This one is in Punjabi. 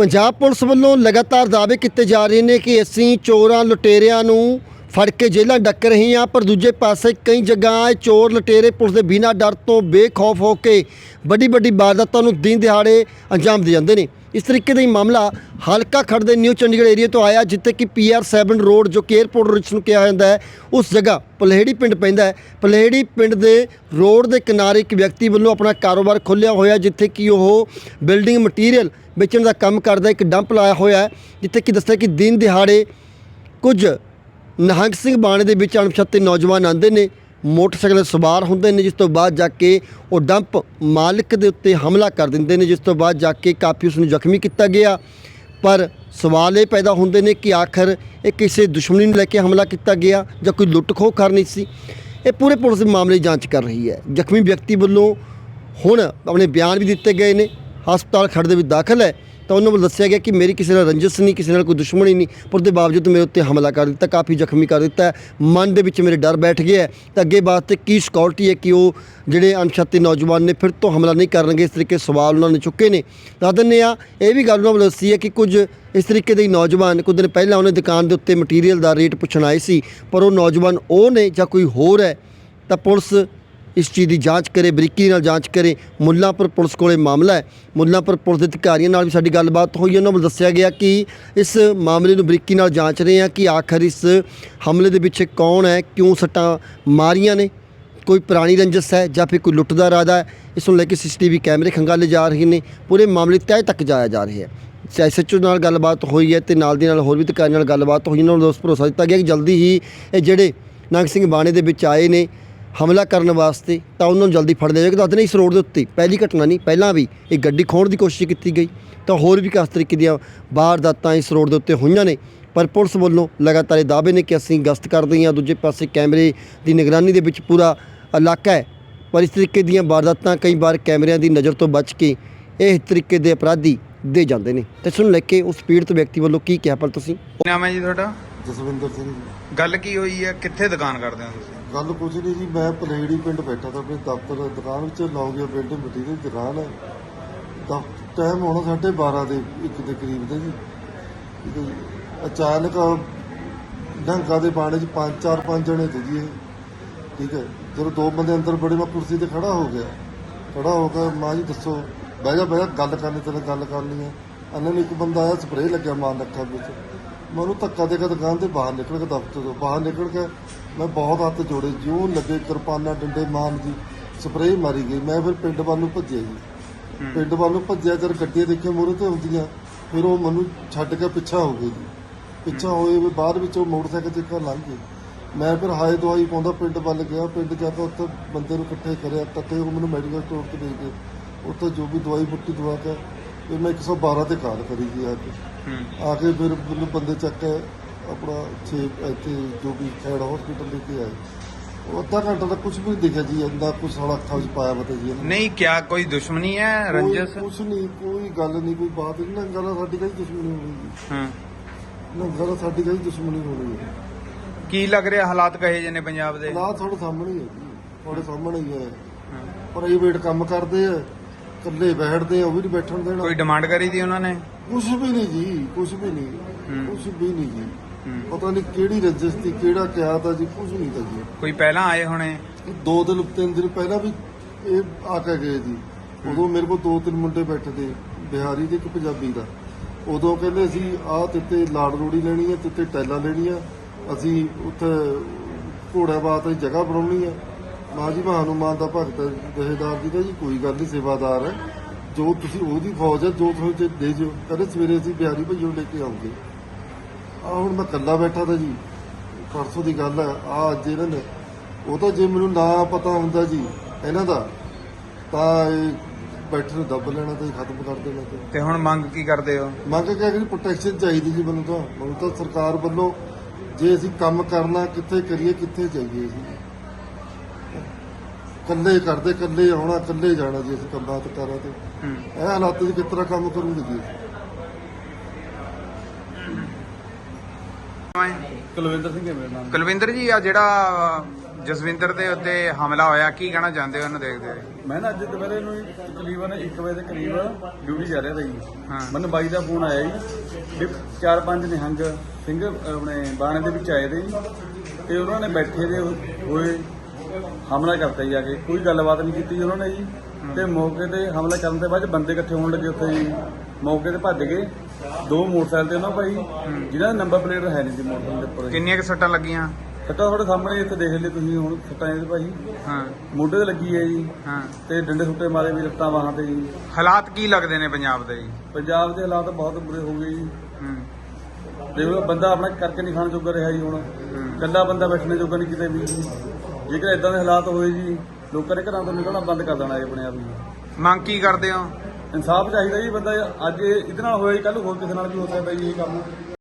ਪੰਜਾਬ ਪੁਲਿਸ ਵੱਲੋਂ ਲਗਾਤਾਰ ਦਾਅਵੇ ਕੀਤੇ ਜਾ ਰਹੇ ਨੇ ਕਿ ਅਸੀਂ ਚੋਰਾਂ ਲੁਟੇਰਿਆਂ ਨੂੰ ਫੜ ਕੇ ਜੇਲ੍ਹਾਂ ਡੱਕ ਰਹੇ ਹਾਂ, ਪਰ ਦੂਜੇ ਪਾਸੇ ਕਈ ਜਗ੍ਹਾ ਇਹ ਚੋਰ ਲੁਟੇਰੇ ਪੁਲਿਸ ਦੇ ਬਿਨਾਂ ਡਰ ਤੋਂ ਬੇਖੌਫ ਹੋ ਕੇ ਵੱਡੀ ਵੱਡੀ ਵਾਰਦਾਤਾਂ ਨੂੰ ਦਿਨ ਦਿਹਾੜੇ ਅੰਜਾਮ ਦੇ ਜਾਂਦੇ ਨੇ। ਇਸ ਤਰੀਕੇ ਦਾ ਹੀ ਮਾਮਲਾ ਹਲਕਾ ਖੜ ਦੇ ਨਿਊ ਚੰਡੀਗੜ੍ਹ ਏਰੀਆ ਤੋਂ ਆਇਆ, ਜਿੱਥੇ ਕਿ ਪੀਆਰ 7 ਰੋਡ, ਜੋ ਕਿ 에ਅਰਪੋਰਟ ਰਿਚ ਨੂੰ ਕਿਹਾ ਜਾਂਦਾ ਹੈ, ਉਸ ਜਗ੍ਹਾ ਪਲਹੇੜੀ ਪਿੰਡ ਪੈਂਦਾ ਹੈ। ਪਲਹੇੜੀ ਪਿੰਡ ਦੇ ਰੋਡ ਦੇ ਕਿਨਾਰੇ ਇੱਕ ਵਿਅਕਤੀ ਵੱਲੋਂ ਆਪਣਾ ਕਾਰੋਬਾਰ ਖੋਲ੍ਹਿਆ ਹੋਇਆ, ਜਿੱਥੇ ਕਿ ਉਹ ਬਿਲਡਿੰਗ ਮਟੀਰੀਅਲ ਵੇਚਣ ਦਾ ਕੰਮ ਕਰਦਾ, ਇੱਕ ਡੰਪ ਲਾਇਆ ਹੋਇਆ ਜਿੱਥੇ ਕਿ ਦੱਸਿਆ ਕਿ ਦਿਨ ਦਿਹਾੜੇ ਕੁਝ ਨਿਹੰਗ ਸਿੰਘ ਬਾਣੇ ਦੇ ਵਿੱਚ ਅਣਪਛਾਤੇ ਨੌਜਵਾਨ ਆਉਂਦੇ ਨੇ, ਮੋਟਰਸਾਈਕਲ ਸਵਾਰ ਹੁੰਦੇ ਨੇ, ਜਿਸ ਤੋਂ ਬਾਅਦ ਜਾ ਕੇ ਉਹ ਡੰਪ ਮਾਲਕ ਦੇ ਉੱਤੇ ਹਮਲਾ ਕਰ ਦਿੰਦੇ ਨੇ, ਜਿਸ ਤੋਂ ਬਾਅਦ ਜਾ ਕੇ ਕਾਫੀ ਉਸ ਨੂੰ ਜ਼ਖਮੀ ਕੀਤਾ ਗਿਆ। ਪਰ ਸਵਾਲ ਇਹ ਪੈਦਾ ਹੁੰਦੇ ਨੇ ਕਿ ਆਖਰ ਇਹ ਕਿਸੇ ਦੁਸ਼ਮਣੀ ਨੂੰ ਲੈ ਕੇ ਹਮਲਾ ਕੀਤਾ ਗਿਆ ਜਾਂ ਕੋਈ ਲੁੱਟ ਖੋਹ ਕਰਨੀ ਸੀ? ਇਹ ਪੂਰੇ ਪੁਲਿਸ ਮਾਮਲੇ ਜਾਂਚ ਕਰ ਰਹੀ ਹੈ। ਜ਼ਖਮੀ ਵਿਅਕਤੀ ਵੱਲੋਂ ਹੁਣ ਆਪਣੇ ਬਿਆਨ ਵੀ ਦਿੱਤੇ ਗਏ ਨੇ। ਹਸਪਤਾਲ ਖੜ੍ਹ ਦੇ ਵਿੱਚ ਦਾਖਲ ਹੈ, ਤਾਂ ਉਹਨਾਂ ਵੱਲੋਂ ਦੱਸਿਆ ਗਿਆ ਕਿ ਮੇਰੀ ਕਿਸੇ ਨਾਲ ਰੰਜਿਸ਼ ਨਹੀਂ, ਕਿਸੇ ਨਾਲ ਕੋਈ ਦੁਸ਼ਮਣੀ ਨਹੀਂ, ਪਰ ਉਹਦੇ ਬਾਵਜੂਦ ਮੇਰੇ ਉੱਤੇ ਹਮਲਾ ਕਰ ਦਿੱਤਾ, ਕਾਫੀ ਜ਼ਖਮੀ ਕਰ ਦਿੱਤਾ ਮਨ ਦੇ ਵਿੱਚ ਮੇਰੇ ਡਰ ਬੈਠ ਗਿਆ ਤਾਂ ਅੱਗੇ ਵਾਸਤੇ ਕੀ ਸਿਕਿਉਰਿਟੀ ਹੈ ਕਿ ਉਹ ਜਿਹੜੇ ਅਣਛਾਤੇ ਨੌਜਵਾਨ ਨੇ ਫਿਰ ਤੋਂ ਹਮਲਾ ਨਹੀਂ ਕਰਨਗੇ, ਇਸ ਤਰੀਕੇ ਸਵਾਲ ਉਹਨਾਂ ਨੇ ਚੁੱਕੇ ਨੇ। ਦੱਸ ਦਿੰਦੇ ਆ ਇਹ ਵੀ ਗੱਲ ਉਹਨਾਂ ਵੱਲੋਂ ਦੱਸੀ ਹੈ ਕਿ ਕੁਝ ਇਸ ਤਰੀਕੇ ਦੇ ਨੌਜਵਾਨ, ਕੁਝ ਦਿਨ ਪਹਿਲਾਂ ਉਹਨੇ ਦੁਕਾਨ ਦੇ ਉੱਤੇ ਮਟੀਰੀਅਲ ਦਾ ਰੇਟ ਪੁੱਛਣ ਆਏ ਸੀ, ਪਰ ਉਹ ਨੌਜਵਾਨ ਉਹ ਨੇ ਜਾਂ ਕੋਈ ਹੋਰ ਹੈ, ਤਾਂ ਪੁਲਿਸ ਇਸ ਚੀਜ਼ ਦੀ ਜਾਂਚ ਕਰੇ, ਬਰੀਕੀ ਨਾਲ ਜਾਂਚ ਕਰੇ। ਮੁੱਲਾਂਪੁਰ ਪੁਲਿਸ ਕੋਲੇ ਮਾਮਲਾ ਹੈ। ਮੁੱਲਾਂਪੁਰ ਪੁਲਿਸ ਦੇ ਅਧਿਕਾਰੀਆਂ ਨਾਲ ਵੀ ਸਾਡੀ ਗੱਲਬਾਤ ਹੋਈ। ਉਹਨਾਂ ਵੱਲੋਂ ਦੱਸਿਆ ਗਿਆ ਕਿ ਇਸ ਮਾਮਲੇ ਨੂੰ ਬਰੀਕੀ ਨਾਲ ਜਾਂਚ ਰਹੇ ਹਾਂ ਕਿ ਆਖਰ ਇਸ ਹਮਲੇ ਦੇ ਪਿੱਛੇ ਕੌਣ ਹੈ, ਕਿਉਂ ਸੱਟਾਂ ਮਾਰੀਆਂ ਨੇ? ਕੋਈ ਪੁਰਾਣੀ ਰੰਜਸ ਹੈ ਜਾਂ ਫਿਰ ਕੋਈ ਲੁੱਟ ਦਾ ਇਰਾਦਾ ਹੈ? ਇਸ ਨੂੰ ਲੈ ਕੇ ਸੀਸੀਟੀਵੀ ਕੈਮਰੇ ਖੰਗਾਲੇ ਜਾ ਰਹੇ ਨੇ। ਪੂਰੇ ਮਾਮਲੇ ਤਹਿ ਤੱਕ ਜਾਇਆ ਜਾ ਰਿਹਾ ਹੈ। ਐਸਐਚਓ ਨਾਲ ਗੱਲਬਾਤ ਹੋਈ ਹੈ ਤੇ ਨਾਲ ਦੀ ਨਾਲ ਹੋਰ ਵੀ ਅਧਿਕਾਰੀਆਂ ਨਾਲ ਗੱਲਬਾਤ ਹੋਈ। ਉਹਨਾਂ ਨੂੰ ਦੋਸਤ ਭਰੋਸਾ ਦਿੱਤਾ ਗਿਆ ਕਿ ਜਲਦੀ ਹੀ ਇਹ ਜਿਹੜੇ ਨੰਗ ਸਿੰਘ ਬਾਣੇ ਦੇ ਵਿੱਚ ਆਏ ਨੇ ਹਮਲਾ ਕਰਨ ਵਾਸਤੇ ਤਾਂ ਉਹਨਾਂ ਨੂੰ ਜਲਦੀ ਫੜ ਲਿਆ ਜਾਏਗਾ। ਦੱਸਦੇ ਨੇ ਇਸ ਰੋਡ ਦੇ ਉੱਤੇ ਪਹਿਲੀ ਘਟਨਾ ਨਹੀਂ, ਪਹਿਲਾਂ ਵੀ ਇਹ ਗੱਡੀ ਖੋਣ ਦੀ ਕੋਸ਼ਿਸ਼ ਕੀਤੀ ਗਈ। ਤਾਂ ਹੋਰ ਵੀ ਕਿਸ ਤਰੀਕੇ ਦੀਆਂ ਵਾਰਦਾਤਾਂ ਇਸ ਰੋਡ ਦੇ ਉੱਤੇ ਹੋਈਆਂ ਨੇ। ਪਰ ਪੁਲਿਸ ਵੱਲੋਂ ਲਗਾਤਾਰ ਇਹ ਦਾਅਵੇ ਨੇ ਕਿ ਅਸੀਂ ਗਸ਼ਤ ਕਰਦੇ ਹਾਂ। ਦੂਜੇ ਪਾਸੇ ਕੈਮਰੇ ਦੀ ਨਿਗਰਾਨੀ ਦੇ ਵਿੱਚ ਪੂਰਾ ਇਲਾਕਾ ਹੈ। ਪਰ ਇਸ ਤਰੀਕੇ ਦੀਆਂ ਵਾਰਦਾਤਾਂ ਕਈ ਵਾਰ ਕੈਮਰਿਆਂ ਦੀ ਨਜ਼ਰ ਤੋਂ ਬਚ ਕੇ ਇਹ ਤਰੀਕੇ ਦੇ ਅਪਰਾਧੀ ਦੇ ਜਾਂਦੇ ਨੇ। ਤੇ ਇਸ ਨੂੰ ਲੈ ਕੇ ਉਸ ਪੀੜਤ ਵਿਅਕਤੀ ਵੱਲੋਂ ਕੀ ਕਿਹਾ ਪਰ ਤੁਸੀਂ? ਨਾਮ ਹੈ ਜੀ ਤੁਹਾਡਾ? ਜਸਵਿੰਦਰ ਸਿੰਘ ਜੀ। ਗੱਲ ਕੀ ਹੋਈ ਹੈ? ਕਿੱਥੇ ਦੁਕਾਨ ਕਰਦੇ ਹੋ ਤੁਸੀਂ? ਗੱਲ ਕੁਝ ਨਹੀਂ ਜੀ ਮੈਂ ਪਲੇੜੀ ਪਿੰਡ ਬੈਠਾ ਤਾਂ ਆਪਣੇ ਦਫ਼ਤਰ ਦੁਕਾਨ ਵਿੱਚ ਲੌਂਗੀਆ ਪਿੰਡ ਮਿੱਟੀ ਦੀ ਦੁਕਾਨ ਹੈ। ਟਾਈਮ ਹੋਣਾ ਸਾਢੇ 12 ਦੇ ਇੱਕ ਦੇ ਕਰੀਬ ਦੇ ਜੀ। ਅਚਾਨਕ ਢੰਗਾ ਦੇ ਬਾਣੇ 'ਚ ਪੰਜ ਚਾਰ ਪੰਜ ਜਣੇ ਤੇ ਜੀ ਇਹ। ਠੀਕ ਹੈ। ਜਦੋਂ ਦੋ ਬੰਦੇ ਅੰਦਰ ਬੜੇ ਮੈਂ ਕੁਰਸੀ ਤੇ ਖੜਾ ਹੋ ਗਿਆ। ਖੜਾ ਹੋ ਕੇ ਮਾਂ ਜੀ ਦੱਸੋ ਬਹਿ ਜਾ ਬਹਿ ਜਾ ਗੱਲ ਕਰਨੀ ਤੇਰੇ ਗੱਲ ਕਰਨੀ ਹੈ। ਇਹਨਾਂ ਨੇ ਇੱਕ ਬੰਦਾ ਆਇਆ ਸਪਰੇਅ ਲੱਗਿਆ ਮਾਰਨ ਅੱਖਾਂ ਵਿੱਚ। ਮੈਂ ਉਹਨੂੰ ਧੱਕਾ ਦੇ ਕੇ ਦੁਕਾਨ ਦੇ ਬਾਹਰ ਨਿਕਲ ਕੇ ਦਫ਼ਤਰ ਤੋਂ ਬਾਹਰ ਨਿਕਲ ਕੇ ਮੈਂ ਬਹੁਤ ਹੱਥ ਜੋੜੇ ਜਿਉਂ ਲੱਗੇ ਕਿਰਪਾਨਾਂ ਡੰਡੇ ਮਾਰਨ ਦੀ ਸਪਰੇਅ ਮਾਰੀ ਗਈ। ਮੈਂ ਫਿਰ ਪਿੰਡ ਵੱਲ ਨੂੰ ਭੱਜਿਆ ਜੀ। ਪਿੰਡ ਵੱਲ ਨੂੰ ਭੱਜਿਆ ਜਦ ਗੱਡੀਆਂ ਦੇਖੇ ਮੂਹਰੇ ਤੇ ਹੁੰਦੀਆਂ ਫਿਰ ਉਹ ਮੈਨੂੰ ਛੱਡ ਕੇ ਪਿੱਛਾ ਹੋ ਗਏ ਜੀ। ਪਿੱਛਾ ਹੋਏ ਵੀ ਬਾਅਦ ਵਿੱਚ ਉਹ ਮੋਟਰਸਾਈਕਲ ਤੇ ਇੱਕ ਲੰਘ ਗਏ। ਮੈਂ ਫਿਰ ਹਾਏ ਦਵਾਈ ਪਾਉਂਦਾ ਪਿੰਡ ਵੱਲ ਗਿਆ। ਪਿੰਡ ਜਾ ਕੇ ਉੱਥੇ ਬੰਦੇ ਨੂੰ ਇਕੱਠੇ ਕਰਿਆ ਤੱਤੇ ਉਹ ਮੈਨੂੰ ਮੈਡੀਕਲ ਸਟੋਰ ਤੇ ਦੇ ਕੇ ਉੱਥੇ ਜੋ ਵੀ ਦਵਾਈ ਬੁੱਟੀ ਦਵਾ ਕੇ ਫਿਰ ਮੈਂ 112 ਤੇ ਕਾਲ ਕਰੀ ਜੀ ਆ ਕੇ। ਆ ਕੇ ਫਿਰ ਮੈਨੂੰ ਬੰਦੇ ਚੱਕ ਆਪਣਾ ਛੇ ਇੱਥੇ ਜੋ ਵੀ ਖੈੜ ਹਸਪੀਟਲ ਲੈ ਕੇ ਆਏ। ਉਹ ਅੱਧਾ ਘੰਟਾ ਤੱਕ ਕੁਝ ਵੀ ਨਹੀਂ ਦਿਖਿਆ ਜੀ ਇੰਨਾ ਕੁਝ ਸਾਲਾ ਅੱਖਾਂ ਵਿੱਚ ਪਾਇਆ ਪਤਾ ਜੀ ਇਹਨੇ ਨਹੀਂ ਕਿਆ ਕੋਈ ਦੁਸ਼ਮਣੀ ਹੈ ਰੰਜਸ? ਕੁਝ ਨਹੀਂ ਕੋਈ ਗੱਲ ਨਹੀਂ ਕੋਈ ਬਾਤ ਨਹੀਂ ਨਾ ਗੱਲ ਸਾਡੀ ਕਈ ਦੁਸ਼ਮਣੀ ਹੋਣੀ ਜੀ। ਹਾਂ। ਨਾ ਗੱਲ ਸਾਡੀ ਕਈ ਦੁਸ਼ਮਣੀ ਹੋਣੀ ਹੈ। ਕੀ ਲੱਗ ਰਿਹਾ ਹਾਲਾਤ ਕਹੇ ਜੇ ਨੇ ਪੰਜਾਬ ਦੇ? ਨਾ ਤੁਹਾਡੇ ਸਾਹਮਣੇ ਹੀ ਹੈ ਜੀ ਤੁਹਾਡੇ ਸਾਹਮਣੇ ਹੀ ਹੈ। ਪ੍ਰਾਈਵੇਟ ਕੰਮ ਕਰਦੇ ਆ ਇਕੱਲੇ ਬੈਠਦੇ ਆ ਉਹ ਵੀ ਨਹੀਂ ਬੈਠਣ ਦੇਣਾ। ਕੋਈ ਡਿਮਾਂਡ ਕਰੀ ਦੀ ਉਹਨਾਂ ਨੇ? ਕੁਝ ਵੀ ਨਹੀਂ ਜੀ ਕੁਝ ਵੀ ਨਹੀਂ। ਕੁਝ ਵੀ ਨਹੀਂ ਜੀ। ਹੂੰ। ਪਤਾ ਨਹੀਂ ਕਿਹੜੀ ਰਜਿਸ ਸੀ ਕਿਹੜਾ ਕਿਹਾ ਤਾਂ ਜੀ ਕੁਝ ਨਹੀਂ ਤਾਂ ਜੀ। ਕੋਈ ਪਹਿਲਾਂ ਆਏ ਹੋਣੇ? ਦੋ ਦਿਨ ਤਿੰਨ ਦਿਨ ਪਹਿਲਾਂ ਵੀ ਇਹ ਆ ਕੇ ਗਏ ਜੀ। ਉਦੋਂ ਮੇਰੇ ਕੋਲ ਦੋ ਤਿੰਨ ਮੁੰਡੇ ਬੈਠੇ ਤੇ ਬਿਹਾਰੀ ਤੇ ਇੱਕ ਪੰਜਾਬੀ ਦਾ। ਉਦੋਂ ਕਹਿੰਦੇ ਅਸੀਂ ਆਹ ਤਿੱਤੇ ਲਾੜ ਰੋੜੀ ਲੈਣੀ ਹੈ ਤਿੱਤੇ ਟੈਲਾਂ ਲੈਣੀਆਂ। ਅਸੀਂ ਉੱਥੇ ਘੋੜਾ ਬਾਤ ਦੀ ਜਗ੍ਹਾ ਬਣਾਉਣੀ ਹੈ ਮਾਂ ਜੀ ਮੈਂ ਹਨੂਮਾਨ ਦਾ ਭਗਤ ਜਹੇਦਾਰ ਜੀ ਦਾ ਜੀ ਕੋਈ ਗੱਲ ਨਹੀਂ ਸੇਵਾਦਾਰ ਹੈ। ਜੋ ਤੁਸੀਂ ਉਹਦੀ ਫੌਜ ਹੈ ਜੋ ਤੁਸੀਂ ਤੇ ਦੇ ਜਿਓ ਕਹਿੰਦੇ ਸਵੇਰੇ ਅਸੀਂ ਬਿਹਾਰੀ ਭਈਓ ਲੈ ਕੇ ਆਉਂਗੇ। ਆ ਹੁਣ ਮੈਂ ਇਕੱਲਾ ਬੈਠਾ ਤਾਂ ਜੀ ਪਰਸੋਂ ਦੀ ਗੱਲ ਹੈ ਆ ਅੱਜ ਇਹਨਾਂ ਨੇ ਉਹ ਤਾਂ ਜੇ ਮੈਨੂੰ ਨਾ ਪਤਾ ਹੁੰਦਾ ਜੀ ਇਹਨਾਂ ਦਾ ਤਾਂ ਇਹ ਬੈਠੇ ਨੂੰ ਦੱਬ ਲੈਣਾ ਤੇ ਖਤਮ ਕਰ ਦੇਣਾ ਤੇ। ਤੇ ਹੁਣ ਮੰਗ ਕੀ ਕਰਦੇ ਹੋ? ਮੰਗ ਕੇ ਕਿ ਪ੍ਰੋਟੈਕਸ਼ਨ ਚਾਹੀਦੀ ਜੀ ਮੈਨੂੰ ਤਾਂ। ਮੈਨੂੰ ਤਾਂ ਸਰਕਾਰ ਵੱਲੋਂ ਜੇ ਅਸੀਂ ਕੰਮ ਕਰਨਾ ਕਿੱਥੇ ਕਰੀਏ ਕਿੱਥੇ ਜਾਈਏ ਜੀ। ਕੱਲੇ ਕਰਦੇ ਕੱਲੇ ਆਉਣਾ ਕੱਲੇ ਜਾਣਾ ਜੀ ਅਸੀਂ ਕੰਮਾਂ ਤੇ ਕਰਾਂ ਤੇ। ਹੂੰ। ਇਹ ਹਾਲਾਤ 'ਚ ਕਿਸ ਤਰ੍ਹਾਂ ਕੰਮ ਕਰੂੰਗੇ ਜੀ? ਕੁਲਵਿੰਦਰ ਸਿੰਘ ਹੈ ਮੇਰਾ ਨਾਮ। ਕੁਲਵਿੰਦਰ ਜੀ ਆ ਜਿਹੜਾ ਜਸਵਿੰਦਰ ਦੇ ਉੱਤੇ ਹਮਲਾ ਹੋਇਆ ਕੀ ਕਹਿਣਾ ਚਾਹੁੰਦੇ ਹੋ ਉਹਨੂੰ ਦੇਖਦੇ ਹੋਏ? ਮੈਂ ਨਾ ਅੱਜ ਦੁਪਹਿਰੇ ਨੂੰ ਹੀ ਤਕਰੀਬਨ 1 ਵਜੇ ਦੇ ਕਰੀਬ ਡਿਊਟੀ ਜਾ ਰਿਹਾ ਤਾ ਜੀ। ਹਾਂ। ਮੈਨੂੰ ਬਾਈ ਦਾ ਫੋਨ ਆਇਆ ਜੀ। ਵੀ ਚਾਰ ਪੰਜ ਨਿਹੰਗ ਸਿੰਘ ਆਪਣੇ ਬਾਣੇ ਦੇ ਵਿੱਚ ਆਏ ਦੇ ਜੀ। ਤੇ ਉਹਨਾਂ ਨੇ ਬੈਠੇ ਦੇ ਹੋਏ ਹਮਲਾ ਕਰਤਾ ਜੀ ਆ ਕੇ। ਕੋਈ ਗੱਲਬਾਤ ਨਹੀਂ ਕੀਤੀ ਉਹਨਾਂ ਨੇ ਜੀ। ਤੇ ਮੌਕੇ ਤੇ ਹਮਲਾ ਕਰਨ ਦੇ ਬਾਅਦ ਬੰਦੇ ਇਕੱਠੇ ਹੋਣ ਲੱਗੇ ਉੱਥੇ ਜੀ। ਮੌਕੇ ਤੇ ਭੱਜ ਗਏ। ਦੋ ਮੋਟਰਸਾਈਕਲ ਤੇ ਉਹਨਾਂ ਭਾਈ ਜਿਹਨਾਂ ਦਾ ਨੰਬਰ ਪਲੇਟ ਹੈ ਨਹੀਂ ਸੀ ਮੋਟਰਸਾਈਕਲ ਦੇ ਉੱਪਰ। ਕਿੰਨੀਆਂ ਕਿ ਸੱਟਾਂ ਲੱਗੀਆਂ? ਸੱਟਾਂ ਤੁਹਾਡੇ ਸਾਹਮਣੇ ਇੱਥੇ ਦੇਖ ਲਿਓ ਤੁਸੀਂ ਹੁਣ ਸੱਟਾਂ ਇਹਦੇ ਭਾਈ। ਹਾਂ। ਮੋਢੇ ਤੇ ਲੱਗੀ ਹੈ ਜੀ। ਹਾਂ। ਤੇ ਡੰਡੇ ਸੁੱਟੇ ਮਾਰੇ ਵੀ ਲੱਤਾਂ ਬਾਹਾਂ ਤੇ ਜੀ। ਹਾਲਾਤ ਕੀ ਲੱਗਦੇ ਨੇ ਪੰਜਾਬ ਦੇ ਜੀ? ਪੰਜਾਬ ਦੇ ਹਾਲਾਤ ਬਹੁਤ ਬੁਰੇ ਹੋ ਗਏ ਜੀ। ਹੂੰ। ਦੇਖ ਬੰਦਾ ਆਪਣਾ ਕਰਕੇ ਨਹੀਂ ਖਾਣ ਜੋਗਾ ਰਿਹਾ ਜੀ ਹੁਣ। ਕੱਲਾ ਬੰਦਾ ਬੈਠਣੇ ਜੋਗਾ ਨਹੀਂ ਕਿਤੇ ਵੀ। ਜੇਕਰ ਇਦਾਂ ਦੇ ਹਾਲਾਤ ਹੋਏ ਜੀ ਲੋਕਾਂ ਦੇ ਘਰਾਂ ਤੋਂ ਨਿਕਲਣਾ ਬੰਦ ਕਰ ਦੇਣਾ ਜੀ ਆਪਣੇ ਆਪ ਹੀ। ਮੰਗ ਕੀ ਕਰਦੇ ਹੋ? ਇਨਸਾਫ ਚਾਹੀਦਾ ਜੀ ਬੰਦਾ ਅੱਜ ਇਹ- ਇਹਦੇ ਨਾਲ ਹੋਇਆ ਜੀ ਕੱਲ ਹੋਰ ਕਿਸੇ ਨਾਲ ਵੀ ਹੋ ਸਕਦਾ ਜੀ ਇਹ ਕੰਮ।